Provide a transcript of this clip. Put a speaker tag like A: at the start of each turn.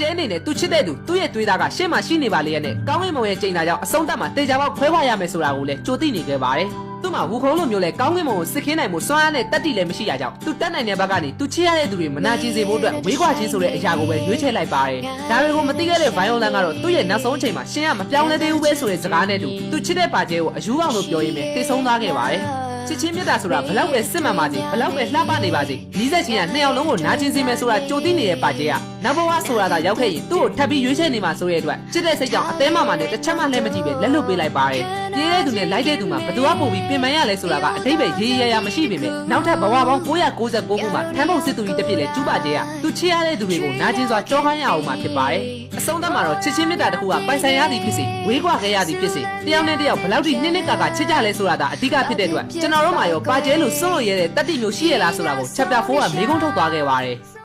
A: ကျဲအနေနဲ့သူချစ်တဲ့သူသူ့ရဲ့သွေးသားကရှေ့မှာရှိနေပါလေရဲ့နဲ့ကောင်းကင်ဘုံရဲ့ချိန်တာကြောင့်အဆုံးသတ်မှာတေချာပေါက်ခွဲခွာရမယ်ဆိုတာကိုလည်းကြိုသိနေခဲ့ပါတယ်သူ့မှာဝူခုံးလိုမျိုးလဲကောင်းကင်ဘုံကိုစစ်ခင်းနိုင်မှုစွမ်းအားနဲ့တက်တီလည်းမရှိရကြောင်းသူတက်နိုင်တဲ့ဘက်ကနေသူချစ်ရတဲ့သူတွေမနာကျင်စေဖို့အတွက်ဝေးခွာခြင်းဆိုတဲ့အရာကိုပဲရွေးချယ်လိုက်ပါတယ်ဒါတွေကိုမသိခဲ့တဲ့ Violet ကတော့သူ့ရဲ့နောက်ဆုံးအချိန်မှာရှင်ကမပြောင်းလဲသေးဘူးပဲဆိုတဲ့စကားနဲ့တူသူချစ်တဲ့ပါကျဲကိုအယူအောင်လို့ပြောရင်းပဲတိတ်ဆုံးသွားခဲ့ပါတယ်ချစ်ချင်းမြတ်တာဆိုတာဘလောက်ပဲစစ်မှန်ပါစေဘလောက်ပဲလှပနေပါစေနီးစက်ချင်းကနှစ်ယောက်လုံးကိုနာကျင်စေမယ်ဆိုတာကြိုသိနေတဲ့ပါကျဲကနောက်ဘဝဆိုတာသာရောက်ခဲ့ရင်သူ့ကိုထပ်ပြီးရွေးချယ်နေမှာဆိုတဲ့အတွက်ချစ်တဲ့စိတ်ကြောင့်အသေးမမနဲ့တစ်ချက်မှလှည့်မကြည့်ပဲလက်လွတ်ပေးလိုက်ပါတယ်ပြေးတဲ့သူနဲ့လိုက်တဲ့သူမှာဘသူကပို့ပြီးပြင်ပန်းရလဲဆိုတာကအတိတ်ပဲရေးရရမရှိပေမဲ့နောက်ထပ်ဘဝပေါင်း999ခုမှာထမ်းဖို့စစ်သူကြီးတစ်ဖြစ်လဲကျူးပါကျဲကသူချစ်ရတဲ့သူတွေကိုနာကျင်စွာကြောခိုင်းရအောင်မှာဖြစ်ပါတယ် အဆုံးသတ်မှာတော့ချစ်ချင်းမြတ်တာတစ်ခုကပိုင်ဆိုင်ရသည်ဖြစ်စေဝေးကွာခဲ့ရသည်ဖြစ်စေတယောက်နဲ့တယောက်ဘလောက်ထိနှစ်နှစ်ကာကာချစ်ကြလဲဆိုတာဒါအဓိကဖြစ်တဲ့အတွက်ကျွန်တော်တို့မှာရောပါကျဲလို့စွန့်လို့ရတဲ့တတိမျိုးရှိရလားဆိုတာကိုချက်ပြဖိုးကမေးခွန်းထုတ်သွားခဲ့ပါတယ်